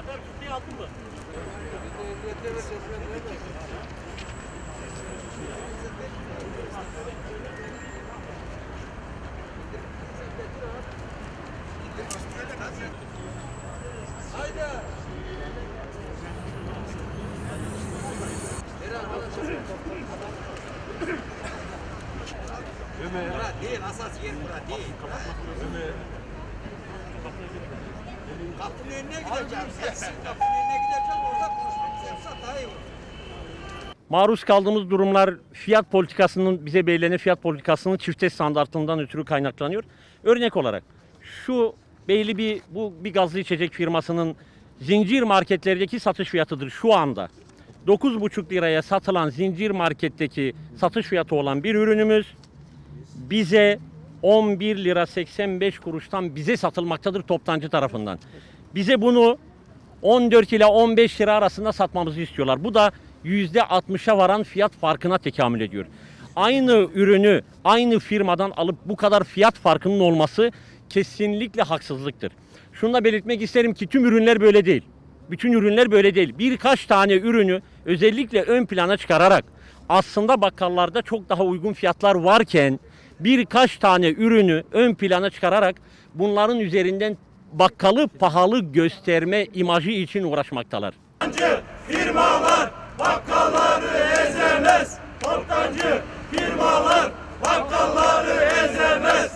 Adem tuttuğu aldın mı? Bura değil, asas yer bura değil. Kapının önüne gideceğim. Sensin kapının önüne gideceğim. Orada konuşmak istersen daha iyi olur. Maruz kaldığımız durumlar fiyat politikasının bize belirlenen fiyat politikasının çifte standartından ötürü kaynaklanıyor. Örnek olarak şu belli bir bu bir gazlı içecek firmasının zincir marketlerdeki satış fiyatıdır şu anda. 9,5 liraya satılan zincir marketteki satış fiyatı olan bir ürünümüz bize 11 lira 85 kuruştan bize satılmaktadır toptancı tarafından. Bize bunu 14 ile 15 lira arasında satmamızı istiyorlar. Bu da %60'a varan fiyat farkına tekamül ediyor. Aynı ürünü aynı firmadan alıp bu kadar fiyat farkının olması kesinlikle haksızlıktır. Şunu da belirtmek isterim ki tüm ürünler böyle değil. Bütün ürünler böyle değil. Birkaç tane ürünü özellikle ön plana çıkararak aslında bakkallarda çok daha uygun fiyatlar varken birkaç tane ürünü ön plana çıkararak bunların üzerinden bakkalı pahalı gösterme imajı için uğraşmaktalar. firmalar bakkalları